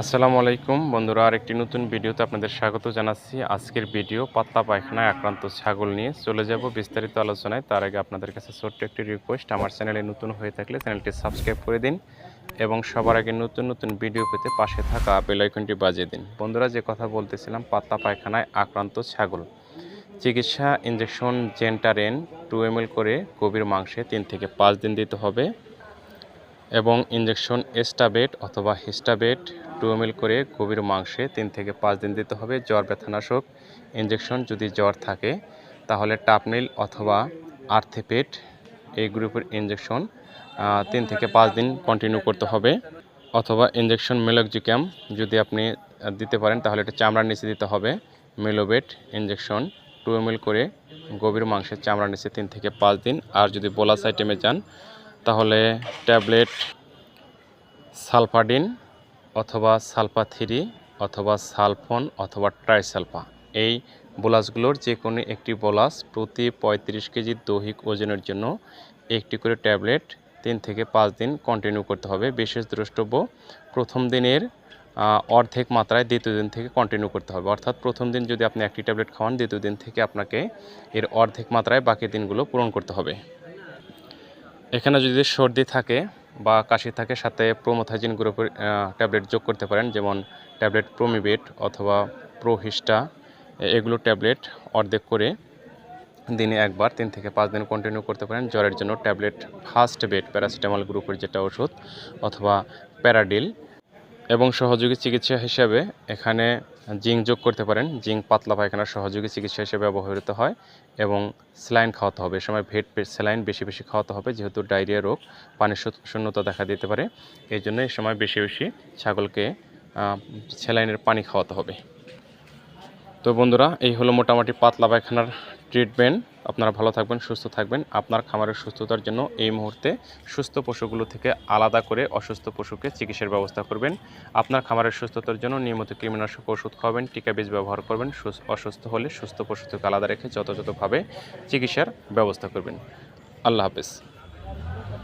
আসসালামু আলাইকুম বন্ধুরা আর একটি নতুন ভিডিওতে আপনাদের স্বাগত জানাচ্ছি। আজকের ভিডিও, পাতলা পায়খানায় আক্রান্ত ছাগল নিয়ে চলে যাব বিস্তারিত আলোচনায়। তার আগে আপনাদের কাছে ছোট্ট একটি রিকোয়েস্ট আমার চ্যানেলে নতুন হয়ে থাকলে চ্যানেলটি সাবস্ক্রাইব করে দিন এবং সবার আগে নতুন নতুন ভিডিও পেতে পাশে থাকা বেল আইকনটি বাজিয়ে দিন। বন্ধুরা, যে কথা বলতেছিলাম, পাতলা পায়খানায় আক্রান্ত ছাগল। চিকিৎসা ইঞ্জেকশন জেন্টারেন টু এম করে গভীর মাংসে তিন থেকে পাঁচ দিন দিতে হবে এবং ইঞ্জেকশন এস্টাবেট অথবা হিস্টাবেট টু এম করে গভীর মাংসে তিন থেকে পাঁচ দিন দিতে হবে জ্বর, ব্যথানাশক ইঞ্জেকশন যদি জ্বর থাকে, তাহলে টাপনিল অথবা আর্থেপেট এই গ্রুপের ইঞ্জেকশন তিন থেকে পাঁচ দিন কন্টিনিউ করতে হবে। অথবা ইঞ্জেকশন মেলকজিক্যাম যদি আপনি দিতে পারেন, তাহলে এটা চামড়ার নিচে দিতে হবে। মেলোবেট ইঞ্জেকশন টু এম করে গভীর মাংসের চামড়ার নিচে তিন থেকে পাঁচ দিন। আর যদি বোলাস আইটেমে যান, তাহলে ট্যাবলেট সালফাডিন অথবা সালফা থ্রি অথবা সালফন অথবা ট্রাইসালফা। এই বোলাসগুলোর যে কোনো একটি বোলাস প্রতি পঁয়ত্রিশ কেজি দৈহিক ওজনের জন্য একটি করে ট্যাবলেট তিন থেকে পাঁচ দিন কন্টিনিউ করতে হবে। বিশেষ দ্রষ্টব্য, প্রথম দিনের অর্ধেক মাত্রায় দ্বিতীয় দিন থেকে কন্টিনিউ করতে হবে। অর্থাৎ প্রথম দিন যদি আপনি একটি ট্যাবলেট খাওয়ান, দ্বিতীয় দিন থেকে আপনাকে এর অর্ধেক মাত্রায় বাকি দিনগুলো পূরণ করতে হবে। এখানে যদি সর্দি থাকে বা কাশি থাকে, সাথে প্রোমোথাইজিন গ্রুপের ট্যাবলেট যোগ করতে পারেন, যেমন ট্যাবলেট প্রোমিবেট অথবা প্রোহিস্টা এগুলো ট্যাবলেট অর্ধেক করে দিনে একবার, তিন থেকে পাঁচ দিন কন্টিনিউ করতে পারেন। জ্বরের জন্য ট্যাবলেট ফার্স্ট বেড প্যারাসিটামল গ্রুপের যেটা ওষুধ, অথবা প্যারাডিল এবং সহযোগী চিকিৎসা হিসাবে এখানে জিঙ্ক যোগ করতে পারেন। জিঙ্ক পাতলা পায়খানার সহযোগী চিকিৎসা হিসেবে ব্যবহৃত হয় এবং স্যালাইন খাওয়াতে হবে। এ সময় ভেট স্যালাইন বেশি বেশি খাওয়াতে হবে যেহেতু ডায়রিয়া রোগ, পানির শূন্য- শূন্যতা দেখা দিতে পারে। এই জন্য এই সময় বেশি বেশি ছাগলকে স্যালাইনের পানি খাওয়াতে হবে। তো বন্ধুরা, এই হলো মোটামুটি পাতলা পায়খানার ট্রিটমেন্ট আপনারা ভালো থাকবেন, সুস্থ থাকবেন। আপনার খামারের সুস্থতার জন্য এই মুহূর্তে সুস্থ পশুগুলো থেকে আলাদা করে অসুস্থ পশুকে চিকিৎসার ব্যবস্থা করবেন। আপনার খামারের সুস্থতার জন্য নিয়মিত কৃমিনাশক ওষুধ খাওয়াবেন, টিকা বীজ ব্যবহার করবেন অসুস্থ হলে সুস্থ পশু থেকে আলাদা রেখে যথাযথভাবে চিকিৎসার ব্যবস্থা করবেন। আল্লাহ হাফেজ।